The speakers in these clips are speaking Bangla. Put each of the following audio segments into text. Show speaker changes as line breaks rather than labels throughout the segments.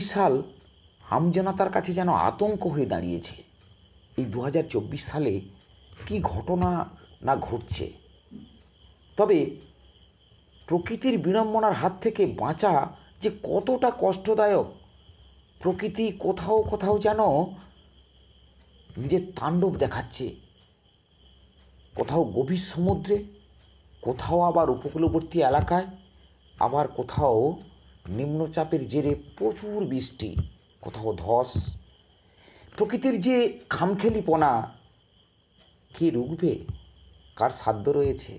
সাল আমজনতার কাছে যেন আতঙ্ক হয়ে দাঁড়িয়েছে। এই দু হাজার চব্বিশ সালে কি ঘটনা না ঘটছে? তবে প্রকৃতির বিড়ম্বনার হাত থেকে বাঁচা যে কতটা কষ্টদায়ক, প্রকৃতি কোথাও কোথাও যেন নিজের তাণ্ডব দেখাচ্ছে। কোথাও গভীর সমুদ্রে, কোথাও আবার উপকূলবর্তী এলাকায়, আবার কোথাও নিম্নচাপের জেরে প্রচুর বৃষ্টি, কোথাও ধস। প্রকৃতির যে খামখেলিপনা, কে রুখবে? কার সাধ্য রয়েছে?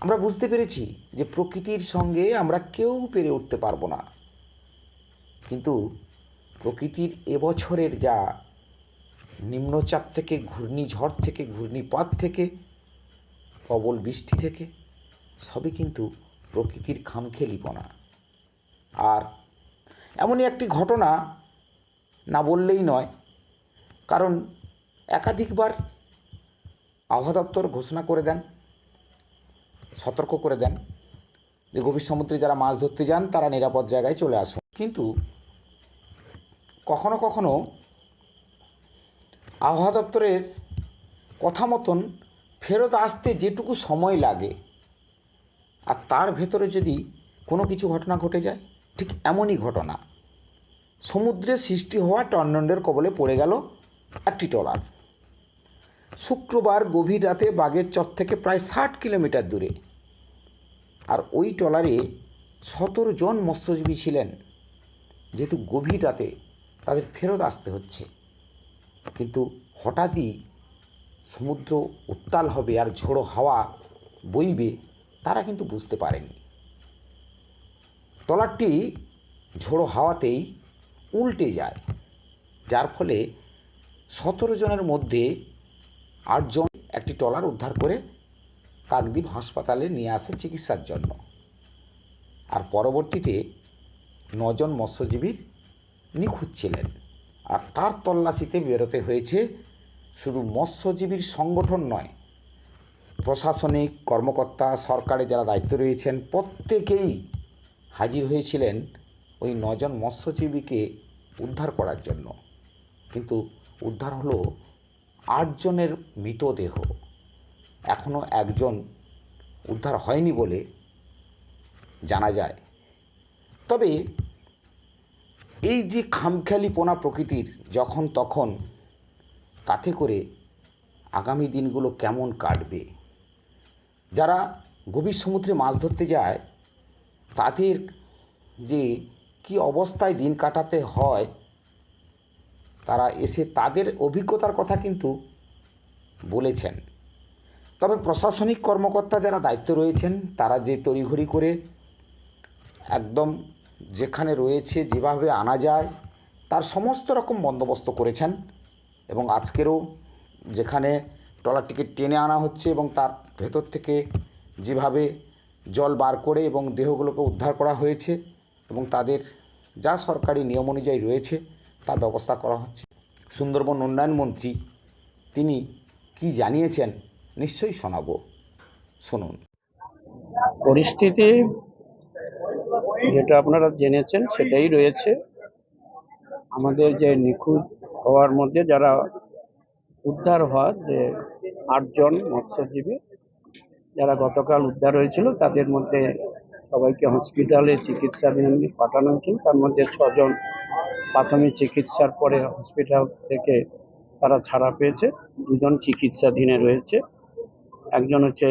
আমরা বুঝতে পেরেছি যে প্রকৃতির সঙ্গে আমরা কেউ পেরে উঠতে পারব না। কিন্তু প্রকৃতির এবছরের যা নিম্নচাপ থেকে ঘূর্ণিঝড় থেকে ঘূর্ণিপাত থেকে, প্রবল বৃষ্টি থেকে, সবই কিন্তু প্রকৃতির খামখেলিপনা। আর এমনই একটি ঘটনা না বললেই নয়। কারণ একাধিকবার আবহাওয়া দপ্তর ঘোষণা করে দেন, সতর্ক করে দেন। যে গভীর সমুদ্রে যারা মাছ ধরতে যান, তারা নিরাপদ জায়গায় চলে আসুন। কিন্তু কখনো কখনো আবহাওয়া দপ্তরের কথা মতন ফেরত আসতে যেটুকু সময় লাগে, আর তার ভেতরে যদি কোনো কিছু ঘটনা ঘটে যায় ঠিক এমনই ঘটনা। সমুদ্রে সৃষ্টি হওয়া টর্নেডোর কবলে পড়ে গেল একটি ট্রলার। শুক্রবার গভীর রাতে বাগের চর থেকে প্রায় ষাট কিলোমিটার দূরে। আর ওই ট্রলারে সতেরো জন মৎস্যজীবী ছিলেন। যেহেতু গভীর রাতে তাদের ফেরত আসতে হচ্ছে। কিন্তু হঠাৎই সমুদ্র উত্তাল হবে আর ঝোড়ো হাওয়া বইবে, তারা কিন্তু বুঝতে পারেনি। ট্রলারটি ঝোড়ো হাওয়াতেই উল্টে যায়, যার ফলে সতেরো জনের মধ্যে আটজন একটি ট্রলার উদ্ধার করে কাকদ্বীপ হাসপাতালে নিয়ে আসে চিকিৎসার জন্য। আর পরবর্তীতে নজন মৎস্যজীবীর নিখোঁজ ছিলেন। আর তার তল্লাশিতে বেরোতে হয়েছে শুধু মৎস্যজীবীর সংগঠন নয়, প্রশাসনিক কর্মকর্তা সরকারে যারা দায়িত্ব রয়েছেন, প্রত্যেকেই হাজির হয়েছিলেন ওই নজন মৎস্যজীবীকে উদ্ধার করার জন্য। কিন্তু উদ্ধার হলো আটজনের মৃতদেহ। এখনও একজন উদ্ধার হয়নি বলে জানা যায়। তবে এই যে খামখেয়ালিপনা প্রকৃতির যখন তখন তাতে করে আগামী দিনগুলো কেমন কাটবে? যারা গভীর সমুদ্রে মাছ ধরতে যায় তাদের যে কি অবস্থায় দিন কাটাতে হয়, তারা এসে তাদের অভিজ্ঞতার কথা কিন্তু বলেছেন। তবে প্রশাসনিক কর্মকর্তা যারা দায়িত্ব রয়েছেন, তারা যে তড়িঘড়ি করে একদম যেখানে রয়েছে, যেভাবে আনা যায়, তার সমস্ত রকম বন্দোবস্ত করেছেন এবং আজকেরও যেখানে ট্রলারটিকে টেনে আনা হচ্ছে এবং তার ভেতর থেকে যেভাবে জল বার করে এবং দেহগুলোকে উদ্ধার করা হয়েছে এবং তাদের যা সরকারি নিয়ম অনুযায়ী রয়েছে, তার ব্যবস্থা করা হচ্ছে। সুন্দরবন উন্নয়ন মন্ত্রী তিনি কি জানিয়েছেন নিশ্চয়ই শোনাবো। শুনুন।
পরিস্থিতি যেটা আপনারা জেনেছেন সেটাই রয়েছে। আমাদের যে নিখোঁজ হওয়ার মধ্যে যারা উদ্ধার হওয়া যে আটজন মৎস্যজীবী যারা গতকাল উদ্ধার হয়েছিল, তাদের মধ্যে সবাইকে হসপিটালে চিকিৎসাধীন পাঠানো হয়েছিল। তার মধ্যে ছজন প্রাথমিক চিকিৎসার পরে হসপিটাল থেকে তারা ছাড়া পেয়েছে। দুজন চিকিৎসাধীনে রয়েছে। একজন হচ্ছে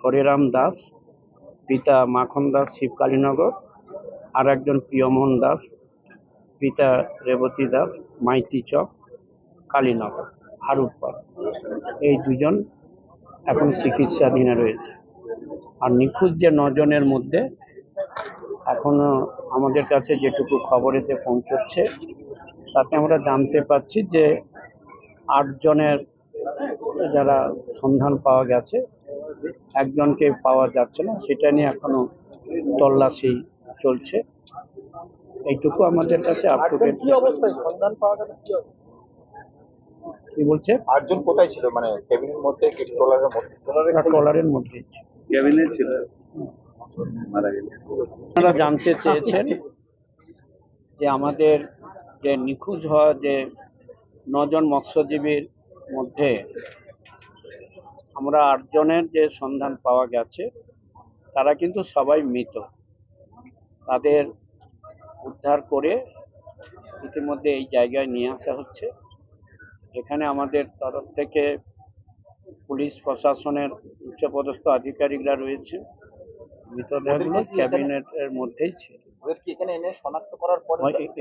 হরেরাম দাস, পিতা মাখন দাস, শিবকালীনগর। আর একজন প্রিয়মোহন দাস, পিতা রেবতী দাস, মাইতি চক, কালীনগর হারুপাড় এই দুজন এখন চিকিৎসাধীনে রয়েছে। আর নিখোঁজ যে নজনের মধ্যে, এখনও আমাদের কাছে যেটুকু খবর এসে পৌঁছচ্ছে, তাতে আমরা জানতে পাচ্ছি যে আটজনের যারা সন্ধান পাওয়া গেছে, একজনকে পাওয়া যাচ্ছে না, সেটা নিয়ে এখনও তল্লাশি চলছে। এইটুকু আমাদের কাছে আপ টু
আটজন কি অবস্থায়? সন্ধান পাওয়া গেল কি?
কি বলছে?
আটজন কোথায় ছিল? মানে কেবিনের মধ্যে কি ট্রলারের মধ্যে?
ট্রলারের মধ্যে।
কেবিনে ছিল।
আপনারা জানতে চেয়েছেন যে আমাদের যে নিখোঁজ হওয়া যে নজন মৎস্যজীবীর মধ্যে আমরা আটজনের যে সন্ধান পাওয়া গেছে তারা কিন্তু সবাই মৃত। তাদের উদ্ধার করে ইতিমধ্যে এই জায়গায় নিয়ে আসা হচ্ছে। এখানে আমাদের তরফ থেকে পুলিশ প্রশাসনের উচ্চপদস্থ আধিকারিকরা রয়েছে। মৃতদেহগুলো ক্যাবিনেটের মধ্যেই ছিল।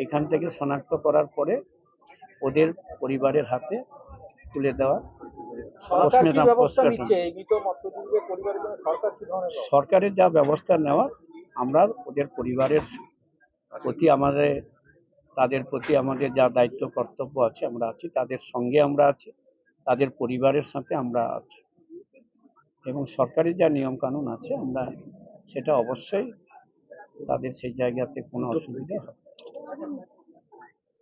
এখানে
থেকে শনাক্ত করার পরে ওদের পরিবারের হাতে তুলে দেওয়া? সরকারের যা ব্যবস্থা নেওয়া আমরা ওদের পরিবারের প্রতি আমাদের তাদের প্রতি আমাদের যা দায়িত্ব কর্তব্য আছে আমরা আছি তাদের সঙ্গে আমরা আছি তাদের পরিবারের সাথে আমরা আছি এবং সরকারি যা নিয়ম কানুন আছে আমরা সেটা অবশ্যই তাদের সেই জায়গাতে কোনো অসুবিধা হবে।